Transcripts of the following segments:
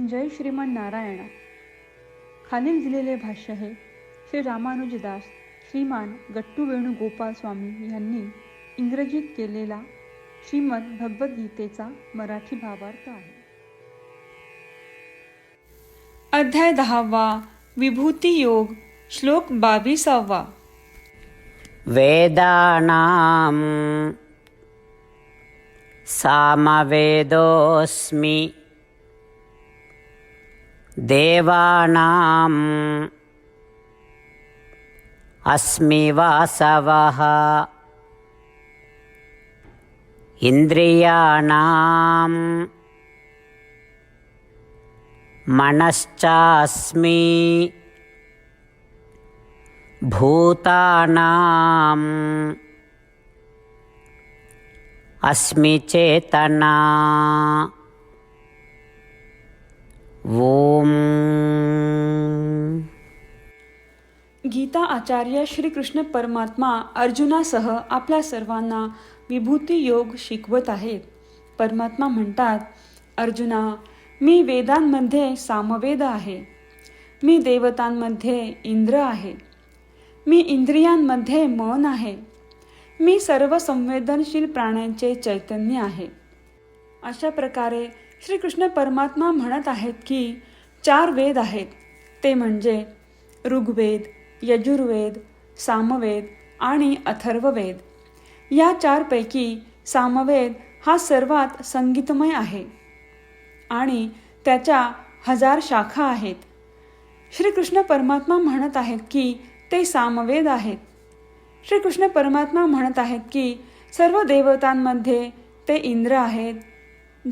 जय श्रीमान नारायण. खालील दिलेले भाष्य हे श्री रामानुजदास श्रीमान गट्टू वेणुगोपाल स्वामी यांनी इंग्रजीत केलेला श्रीमद भगवद्गीतेचा मराठी भावार्थ आहे. अध्याय दहावा विभूती योग श्लोक बावीसावा. वेदानां सामवेदोऽस्मि देवानाम् अस्मि वासवः। इन्द्रियाणाम् मनश्चास्मि। भूतानाम् अस्मि चेतना ओम. गीता आचार्य श्रीकृष्ण परमात्मा अर्जुनासह आपल्या सर्वांना विभूती योग शिकवत आहेत परमात्मा म्हणतात अर्जुना मी वेदांमध्ये सामवेद आहे. मी देवतांमध्ये इंद्र आहे. मी इंद्रियांमध्ये मन आहे. मी सर्व संवेदनशील प्राण्यांचे चैतन्य आहे. अशा प्रकारे श्रीकृष्ण परमात्मा म्हणत आहेत की चार वेद आहेत. ते म्हणजे ऋग्वेद यजुर्वेद सामवेद आणि अथर्ववेद. या चारपैकी सामवेद हा सर्वात संगीतमय आहे आणि त्याच्या हजार शाखा आहेत. श्रीकृष्ण परमात्मा म्हणत आहेत की ते सामवेद आहेत. श्रीकृष्ण परमात्मा म्हणत आहेत की सर्व देवतांमध्ये ते इंद्र आहेत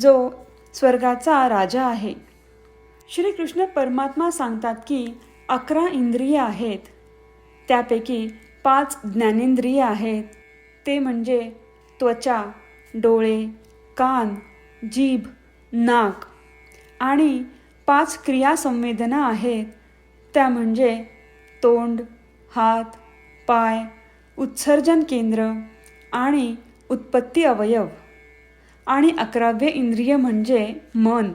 जो स्वर्गाचा राजा आहे. श्रीकृष्ण परमात्मा सांगतात की अकरा इंद्रिय आहेत. त्यापैकी पाच ज्ञानेंद्रिय आहेत. ते म्हणजे त्वचा डोळे कान जीभ नाक आणि पाच क्रिया संवेदना आहेत. त्या म्हणजे तोंड हात पाय उत्सर्जन केंद्र आणि उत्पत्ती अवयव. आणि अकरावे इंद्रिय म्हणजे मन.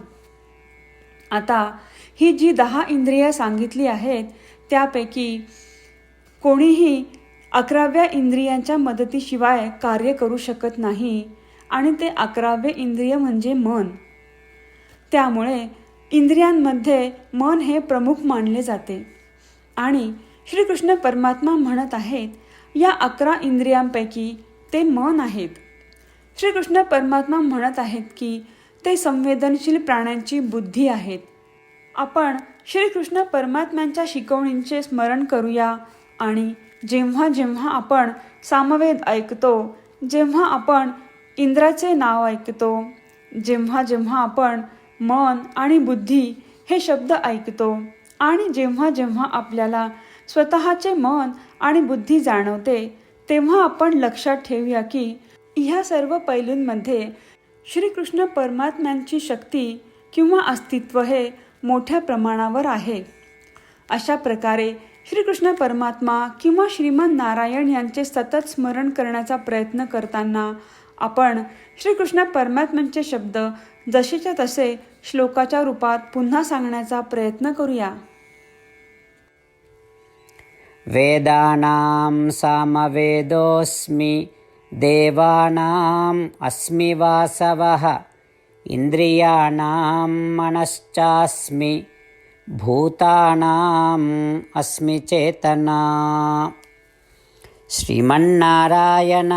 आता ही जी दहा इंद्रिय सांगितली आहेत त्यापैकी कोणीही अकराव्या इंद्रियांच्या मदतीशिवाय कार्य करू शकत नाही आणि ते अकरावे इंद्रिय म्हणजे मन. त्यामुळे इंद्रियांमध्ये मन हे प्रमुख मानले जाते. आणि श्रीकृष्ण परमात्मा म्हणत आहेत या अकरा इंद्रियांपैकी ते मन आहेत. श्रीकृष्ण परमात्मा म्हणत आहेत की ते संवेदनशील प्राण्यांची बुद्धी आहेत. आपण श्रीकृष्ण परमात्म्यांच्या शिकवणींचे स्मरण करूया आणि जेव्हा जेव्हा आपण सामवेद ऐकतो जेव्हा आपण इंद्राचे नाव ऐकतो जेव्हा जेव्हा आपण मन आणि बुद्धी हे शब्द ऐकतो आणि जेव्हा जेव्हा आपल्याला स्वतःचे मन आणि बुद्धी जाणवते तेव्हा आपण लक्षात ठेवूया की ह्या सर्व पैलूंमध्ये श्रीकृष्ण परमात्म्यांची शक्ती किंवा अस्तित्व हे मोठ्या प्रमाणावर आहे. अशा प्रकारे श्रीकृष्ण परमात्मा किंवा श्रीमान नारायण यांचे सतत स्मरण करण्याचा प्रयत्न करताना आपण श्रीकृष्ण परमात्म्यांचे शब्द जसेच्या तसे श्लोकाच्या रूपात पुन्हा सांगण्याचा प्रयत्न करूया. वेदानां सामवेदोऽस्मि देवानाम् अस्मि वासवः इन्द्रियाणां मनश्चास्मि भूतानाम् अस्मि चेतना श्रीमन्नारायण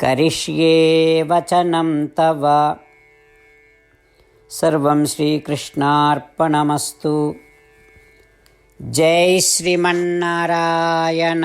करिष्ये वचनं तव सर्वं श्रीकृष्णार्पणमस्तु जय श्रीमन्नारायण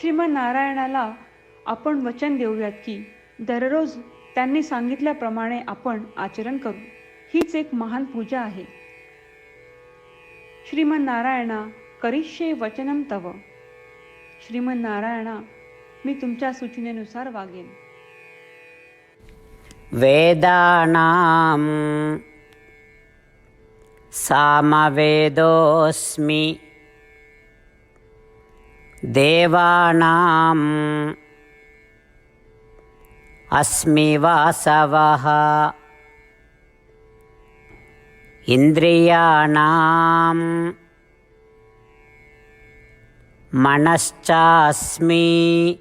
श्रीमन नारायणाला आपण वचन देऊयात की दररोज त्यांनी सांगितल्याप्रमाणे आपण आचरण करू. हीच एक महान पूजा आहे. श्रीमन नारायणा करिष्ये वचनम तव. श्रीमन नारायणा मी तुमच्या सूचनेनुसार वागेन. वेदानां सामवेदोऽस्मि देवानाम् अस्मि वासवः। इन्द्रियाणां मनश्चास्मि।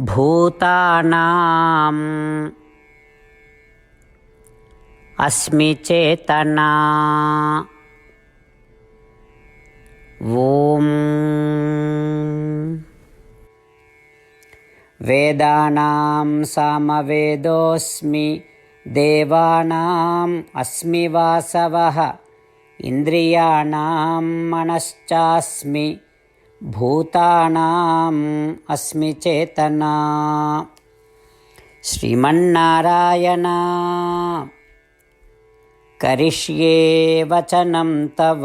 भूतानाम् अस्मि चेतना ॐ वेदानां सामवेदोऽस्मि देवानाम् अस्मि वासवः इन्द्रियाणां मनश्चास्मि भूतानाम् अस्मि चेतना श्रीमन्नारायण करिष्ये वचनं तव